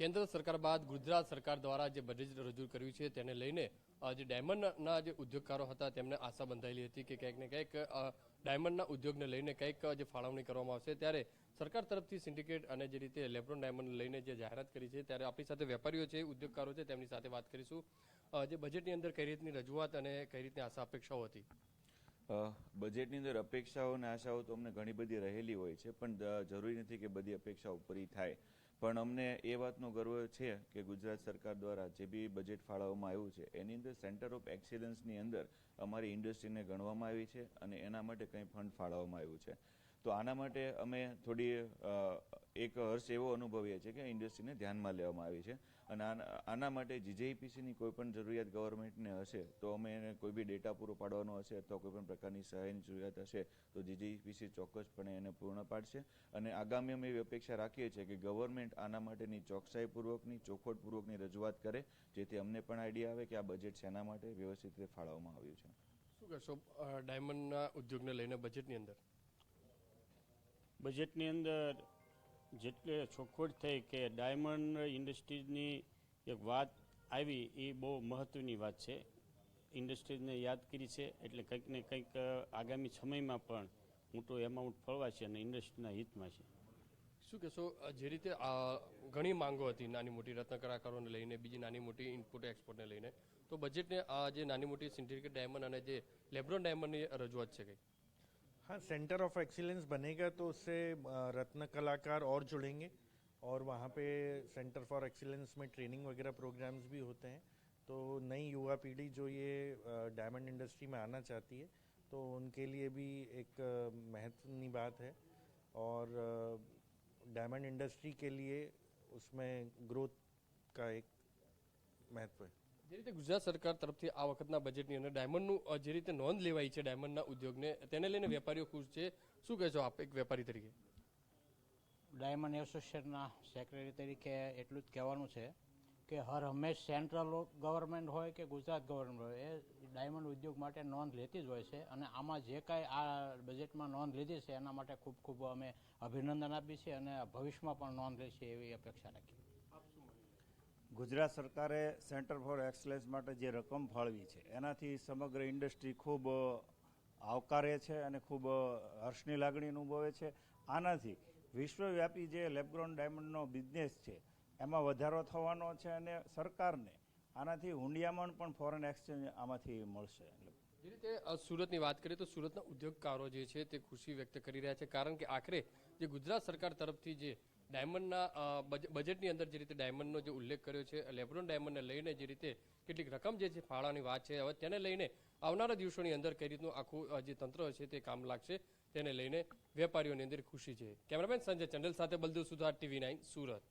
કેન્દ્ર સરકાર બાદ ગુજરાત સરકાર દ્વારા જે બજેટ રજૂ કર્યું છે તેને લઈને જે ડાયમંડના જે ઉદ્યોગકારો હતા તેમને આશા બંધાયેલી હતી કે ક્યાંક ને ક્યાંક ડાયમંડના ઉદ્યોગને લઈને કંઈક જે ફાળવણી કરવામાં આવશે. ત્યારે સરકાર તરફથી સિન્ડિકેટ અને જે રીતે લેબ્રોન ડાયમંડ લઈને જે જાહેરાત કરી છે, ત્યારે આપણી સાથે વેપારીઓ છે, ઉદ્યોગકારો છે, તેમની સાથે વાત કરીશું. જે બજેટની અંદર કઈ રીતની રજૂઆત અને કઈ રીતની આશા અપેક્ષાઓ હતી? બજેટની અંદર અપેક્ષાઓ અને આશાઓ તો અમને ઘણી બધી રહેલી હોય છે, પણ જરૂરી નથી કે બધી અપેક્ષાઓ પૂરી થાય. પણ અમને એ વાતનો ગર્વ છે કે ગુજરાત સરકાર દ્વારા જે બી બજેટ ફાળવવામાં આવ્યું છે, એની અંદર સેન્ટર ઓફ એક્સિલન્સની અંદર અમારી ઇન્ડસ્ટ્રીને ગણવામાં આવી છે અને એના માટે કંઈ ફંડ ફાળવવામાં આવ્યું છે. તો આના માટે અમે થોડી એક હર્ષ એવો અનુભવીએ છીએ કે ઇન્ડસ્ટ્રીને ધ્યાનમાં લેવામાં આવી છે. અને આના માટે જીજેઈપીસીની કોઈ પણ જરૂરિયાત ગવર્મેન્ટને હશે તો અમે એને કોઈ બી ડેટા પૂરો પાડવાનો હશે અથવા કોઈ પણ પ્રકારની સહાયની જરૂરિયાત હશે તો જીજેઈપીસી ચોક્કસપણે એને પૂર્ણ પાડશે. અને આગામી અમે એવી અપેક્ષા રાખીએ છીએ કે ગવર્મેન્ટ આના માટેની ચોકસાઈપૂર્વકની ચોખવટપૂર્વકની રજૂઆત કરે જેથી અમને પણ આઈડિયા આવે કે આ બજેટ શેના માટે વ્યવસ્થિત રીતે ફાળવવામાં આવ્યું છે. શું કહેશો ડાયમંડના ઉદ્યોગને લઈને બજેટની અંદર? બજેટની અંદર જેટલે ચોખવટ થઈ કે ડાયમંડ ઇન્ડસ્ટ્રીઝની એક વાત આવી, એ બહુ મહત્ત્વની વાત છે. ઇન્ડસ્ટ્રીઝને યાદ કરી છે, એટલે કંઈક ને કંઈક આગામી સમયમાં પણ મોટો એમાઉન્ટ ફળવા છે અને ઇન્ડસ્ટ્રીના હિતમાં છે. શું કહેશો જે રીતે ઘણી માંગો હતી નાની મોટી રત્ન કલાકારોને લઈને, બીજી નાની મોટી ઇનપુટ એક્સપોર્ટને લઈને, તો બજેટને આ જે નાની મોટી સિન્ડિકેટ ડાયમંડ અને જે લેબ્રોન ડાયમંડની રજૂઆત છે કઈ हाँ सेंटर ऑफ़ एक्सीलेंस बनेगा तो उससे रत्न कलाकार और जुड़ेंगे। और वहाँ पे सेंटर फॉर एक्सीलेंस में ट्रेनिंग वगैरह प्रोग्राम्स भी होते हैं। तो नई युवा पीढ़ी जो ये डायमंड इंडस्ट्री में आना चाहती है तो उनके लिए भी एक महत्वनी बात है। और डायमंड इंडस्ट्री के लिए उसमें ग्रोथ का एक महत्व है। જે રીતે ગુજરાત સરકાર તરફથી આ વખતના બજેટની અંદર ડાયમંડનું જે રીતે નોંધ લેવાઈ છે ડાયમંડના ઉદ્યોગને, તેને લઈને વેપારીઓ ખુશ છે. શું કહેશો આપ એક વેપારી તરીકે? ડાયમંડ એસોસિએશનના સેક્રેટરી તરીકે એટલું જ કહેવાનું છે કે હર હંમેશ સેન્ટ્રલ ગવર્મેન્ટ હોય કે ગુજરાત ગવર્મેન્ટ હોય, એ ડાયમંડ ઉદ્યોગ માટે નોંધ લેતી જ હોય છે અને આમાં જે કાંઈ આ બજેટમાં નોંધ લીધી છે એના માટે ખૂબ ખૂબ અમે અભિનંદન આપીએ છીએ અને ભવિષ્યમાં પણ નોંધ લેશે એવી અપેક્ષા રાખીએ. ગુજરાત સરકારે સેન્ટર ફોર એક્સલેન્સ માટે જે રકમ ફાળવી છે, એનાથી સમગ્ર ઇન્ડસ્ટ્રી ખૂબ આવકારે છે અને ખૂબ હર્ષની લાગણી અનુભવે છે. આનાથી વિશ્વવ્યાપી જે લેબગ્રોન ડાયમંડનો બિઝનેસ છે, એમાં વધારો થવાનો છે અને સરકારને આનાથી હુંડિયામણ પણ ફોરેન એક્સચેન્જ આમાંથી મળશે. જે રીતે સુરતની વાત કરીએ તો સુરતના ઉદ્યોગકારો જે છે તે ખુશી વ્યક્ત કરી રહ્યા છે. કારણ કે આખરે જે ગુજરાત સરકાર તરફથી જે ડાયમંડના બજ- બજેટની અંદર જે રીતે ડાયમંડનો જે ઉલ્લેખ કર્યો છે લેબ્રોન ડાયમંડને લઈને જે રીતે કેટલીક રકમ જે છે, ફાળાની વાત છે, હવે તેને લઈને આવનારા દિવસોની અંદર કઈ રીતનું આખું જે તંત્ર છે તે કામ લાગશે, તેને લઈને વેપારીઓની અંદર ખુશી છે. કેમેરામેન સંજય ચંડેલ સાથે બલદેવ સુધાર ટીવી નાઇન સુરત.